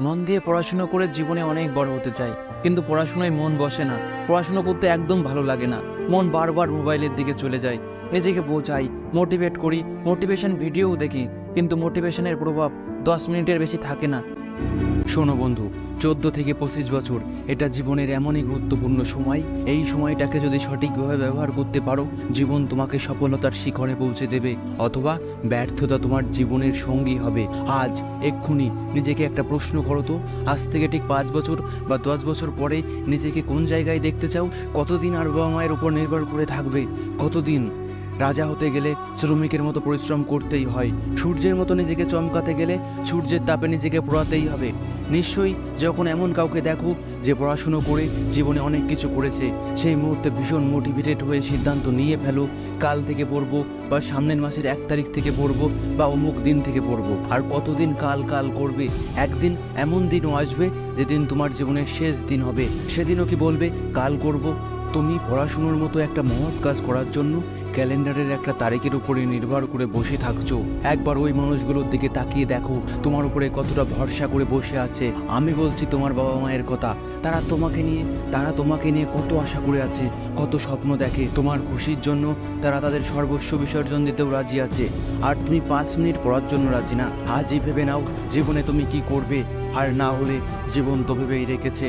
মন দিয়ে পড়াশুনো করে জীবনে অনেক বড় হতে চাই। কিন্তু পড়াশোনায় মন বসে না। পড়াশুনো করতে একদম ভালো লাগে না। মন বারবার মোবাইলের দিকে চলে যায়। নিজেকে বোঝাই, মোটিভেট করি, মোটিভেশন ভিডিও দেখি। কিন্তু মোটিভেশনের প্রভাব দশ মিনিটের বেশি থাকে না। শোনো বন্ধু, চোদ্দ থেকে পঁচিশ বছর, এটা জীবনের এমনই গুরুত্বপূর্ণ সময়। এই সময়টাকে যদি সঠিকভাবে ব্যবহার করতে পারো, জীবন তোমাকে সফলতার শিখরে পৌঁছে দেবে, অথবা ব্যর্থতা তোমার জীবনের সঙ্গী হবে। আজ, এক্ষুনি নিজেকে একটা প্রশ্ন করো তো, আজ থেকে ঠিক পাঁচ বছর বা দশ বছর পরে নিজেকে কোন জায়গায় দেখতে চাও? কতদিন আর বাবা মায়ের উপর নির্ভর করে থাকবে? কতদিন? রাজা হতে গেলে শ্রমিকের মতো পরিশ্রম করতেই হয়। সূর্যের মতো নিজেকে চমকাতে গেলে সূর্যের তাপে নিজেকে পোড়াতেই হবে। নিশ্চয়ই যখন এমন কাউকে দেখো যে পড়াশুনো করে জীবনে অনেক কিছু করেছে, সেই মুহূর্তে ভীষণ মোটিভেটেড হয়ে সিদ্ধান্ত নিয়ে ফেলো, কাল থেকে পড়ব বা সামনের মাসের এক তারিখ থেকে পড়ব বা অমুক দিন থেকে পড়ব। আর কতদিন কাল কাল করবে? একদিন এমন দিনও আসবে যেদিন তোমার জীবনের শেষ দিন হবে। সেদিনও কি বলবে, কাল করব? তুমি পড়াশুনোর মতো একটা মহৎ কাজ করার জন্য ক্যালেন্ডারের একটা তারিখের উপরে নির্ভর করে বসে থাকছো। একবার ওই মানুষগুলোর দিকে তাকিয়ে দেখো, তোমার উপরে কতটা ভরসা করে বসে আছে। আমি বলছি তোমার বাবা মায়ের কথা। তারা তোমাকে নিয়ে, তারা তোমাকে নিয়ে কত আশা করে আছে, কত স্বপ্ন দেখে। তোমার খুশির জন্য তারা তাদের সর্বস্ব বিসর্জন দিতেও রাজি আছে। আর তুমি পাঁচ মিনিট পড়ার জন্য রাজি না। আজই ভেবে নাও, জীবনে তুমি কি করবে। আর না হলে জীবন্ত ভেবেই রেখেছে।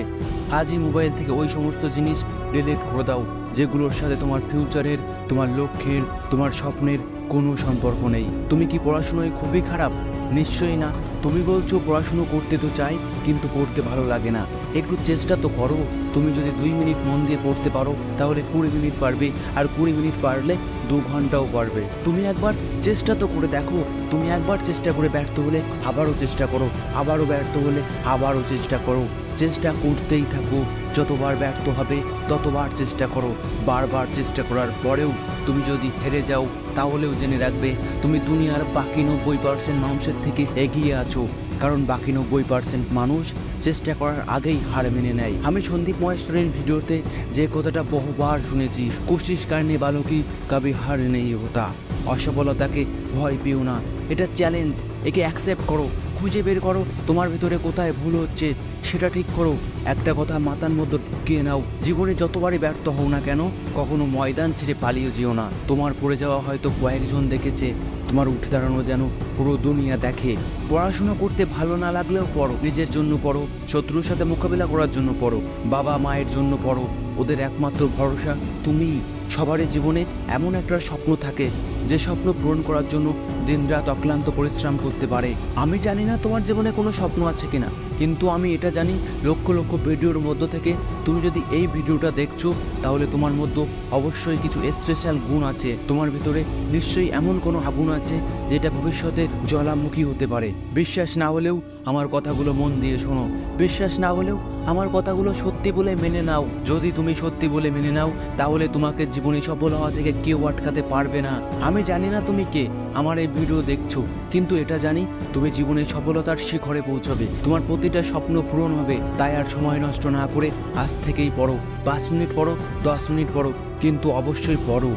আজই মোবাইল থেকে ওই সমস্ত জিনিস ডিলিট করে দাও, যেগুলোর সাথে তোমার ফিউচারের, তোমার লক্ষ্যের, তোমার স্বপ্নের কোনো সম্পর্ক নেই। তুমি কি পড়াশুনোয় খুবই খারাপ? নিশ্চয়ই না। তুমি বলছো পড়াশুনো করতে তো চাই কিন্তু পড়তে ভালো লাগে না। একটু চেষ্টা তো করো। তুমি যদি দুই মিনিট মন দিয়ে পড়তে পারো, তাহলে কুড়ি মিনিট পারবে। আর কুড়ি মিনিট পারলে দু ঘন্টাও পারবে। তুমি একবার চেষ্টা তো করে দেখো। তুমি একবার চেষ্টা করে ব্যর্থ হলে আবারও চেষ্টা করো। আবারও ব্যর্থ হলে আবারও চেষ্টা করো। চেষ্টা করতেই থাকো। যতবার ব্যর্থ হবে, ততবার চেষ্টা করো। বারবার চেষ্টা করার পরেও তুমি যদি হেরে যাও, তাহলেও জেনে রাখবে, তুমি দুনিয়ার বাকি নব্বই পার্সেন্ট মানুষের থেকে এগিয়ে আছো। কারণ বাকি নব্বই পার্সেন্ট মানুষ চেষ্টা করার আগেই হার মেনে নেয়। আমি সন্দীপ মহেশ্বরের ভিডিওতে যে কথাটা বহুবার শুনেছি কোশিস কারণে বালকি কবি হার নেই হতা অসফলতাকে ভয় পেও না। এটা চ্যালেঞ্জ একে অ্যাকসেপ্ট করো। খুঁজে বের করো তোমার ভিতরে কোথায় ভুল হচ্ছে, সেটা ঠিক করো। একটা কথা মাথার মধ্যে ঢুকিয়ে নাও। জীবনে যতবারই ব্যর্থ হও না কেন, কখনো ময়দান ছেড়ে পালিয়ে যেও না। তোমার পড়ে যাওয়া হয়তো কয়েকজন দেখেছে, তোমার উঠে দাঁড়ানো যেন পুরো দুনিয়া দেখে। পড়াশোনা করতে ভালো না লাগলেও পড়ো। নিজের জন্য পড়ো। শত্রুর সাথে মোকাবিলা করার জন্য পড়ো। বাবা মায়ের জন্য পড়ো। ওদের একমাত্র ভরসা তুমি সবারই জীবনে এমন একটা স্বপ্ন থাকে যে স্বপ্ন পূরণ করার জন্য দিনরাত অক্লান্ত পরিশ্রম করতে পারে। আমি জানি না তোমার জীবনে কোনো স্বপ্ন আছে কিনা, কিন্তু আমি এটা জানি, লক্ষ লক্ষ ভিডিওর মধ্য থেকে তুমি যদি এই ভিডিওটা দেখছ, তাহলে তোমার মধ্যে অবশ্যই কিছু স্পেশাল গুণ আছে। তোমার ভিতরে নিশ্চয়ই এমন কোনো আগুন আছে, যেটা ভবিষ্যতে জ্বালামুখী হতে পারে। বিশ্বাস না হলেও আমার কথাগুলো মন দিয়ে শোনো। বিশ্বাস না হলেও আমার কথাগুলো সত্যি বলে মেনে নাও। যদি তুমি সত্যি বলে মেনে নাও, তাহলে তোমাকে জীবনে সফল হওয়া থেকে কেউ আটকাতে পারবে না। আমি জানি না তুমি কে, আমার এই ভিডিও দেখছ, কিন্তু এটা জানি, তুমি জীবনে সফলতার শিখরে পৌঁছবে। তোমার প্রতিটা স্বপ্ন পূরণ হবে, তাই আর সময় নষ্ট না করে আজ থেকেই পড়ো। পাঁচ মিনিট পড়ো, দশ মিনিট পড়ো, কিন্তু অবশ্যই পড়ো।